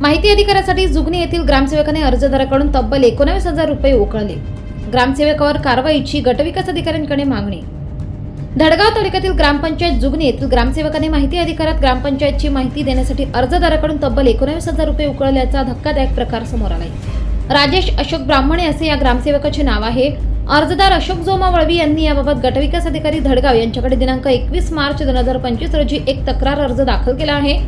माहिती अधिकारासाठी जुगनी येथील ग्रामसेवकाने अर्जदाराकडून तब्बल एकोणावीस हजार रुपये उकळले. ग्रामसेवकावर कारवाईची गटविकास अधिकाऱ्यांकडे मागणी. धडगाव तालुक्यातील ग्रामपंचायत जुगनी येथील ग्रामसेवकाने माहिती अधिकारात ग्रामपंचायतची माहिती देण्यासाठी अर्जदाराकडून तब्बल एकोणावीस हजार रुपये उकळल्याचा धक्कादायक प्रकार समोर आलाय. राजेश अशोक ब्राह्मणे असे या ग्रामसेवकाचे नाव आहे. अर्जदार अशोक जोमा वळवी यांनी याबाबत गटविकास अधिकारी धडगाव यांच्याकडे दिनांक एकवीस मार्च दोन हजार पंचवीस रोजी एक तक्रार अर्ज दाखल केला आहे.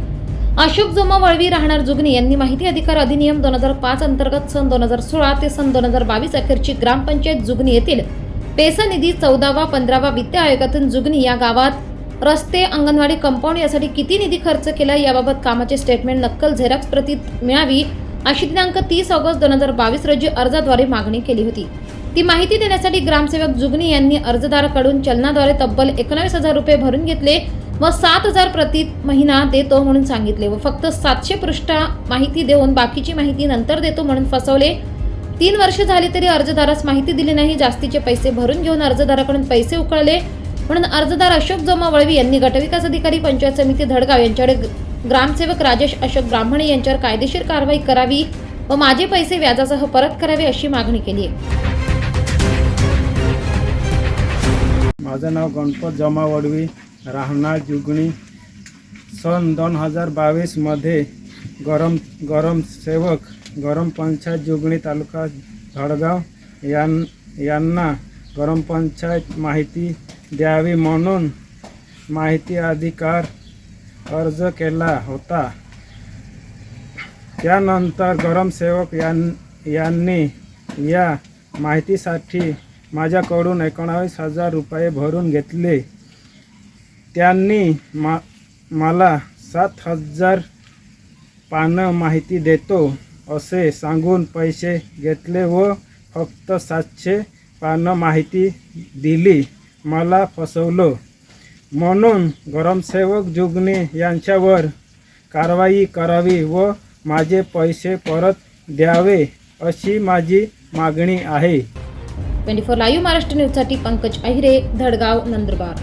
अशोक जोमा वळवी राहणार जुगनी यांनी माहिती अधिकार अधिनियम दोन हजार पाच अंतर्गत सन दोन हजार सोळा ते सन दोन हजार बावीस अखेरची ग्रामपंचायत जुगनी येथील पेसा निधी चौदावा पंधरावा वित्त आयोगातून जुगनी या गावात रस्ते अंगणवाडी कंपाऊंड यासाठी किती निधी खर्च केला याबाबत कामाचे स्टेटमेंट नक्कल झेरॉक्स प्रती मिळावी अशी दिनांक तीस ऑगस्ट दोन हजार बावीस रोजी अर्जाद्वारे मागणी केली होती. ती माहिती देण्यासाठी ग्रामसेवक जुगनी यांनी अर्जदाराकडून चलनाद्वारे तब्बल एकोणावीस हजार रुपये भरून घेतले व सात हजार प्रति महिना देतो म्हणून सांगितले व फक्त सातशे पृष्ठ माहिती देऊन बाकीची माहिती नंतर देतो म्हणून फसवले. तीन वर्ष झाली तरी अर्जदारास माहिती दिली नाही जास्तीचे पैसे भरून घेऊन अर्जदाराकडून पैसे उकळले. म्हणून अर्जदार अशोक जोमा वळवी यांनी गटविकास अधिकारी पंचायत समिती धडगाव यांच्याकडे ग्रामसेवक राजेश अशोक ब्राह्मणे यांच्यावर कायदेशीर कारवाई करावी व माझे पैसे व्याजासह परत करावे अशी मागणी केली आहे. माझं नाव गणपत जमा वडवी राहणार जुगणी. सन दोन हजार बावीसमध्ये गरम गरम सेवक गरम पंचायत जुगणी तालुका धडगाव यां यांना गरम पंचायत माहिती द्यावी म्हणून माहिती अधिकार अर्ज केला होता. त्यानंतर गरम सेवक यां यांनी या माहितीसाठी माझ्याकडून एकोणावीस हजार रुपये भरून घेतले. त्यांनी मा मला सात हजार पानं माहिती देतो असे सांगून पैसे घेतले व फक्त सातशे पानं माहिती दिली. मला फसवलं. म्हणून गरमसेवक जुगने यांच्यावर कारवाई करावी व माझे पैसे परत द्यावे अशी माझी मागणी आहे. ट्वेंटी फोर लाईव्ह महाराष्ट्र न्यूजसाठी पंकज अहिरे धडगाव नंदुरबार।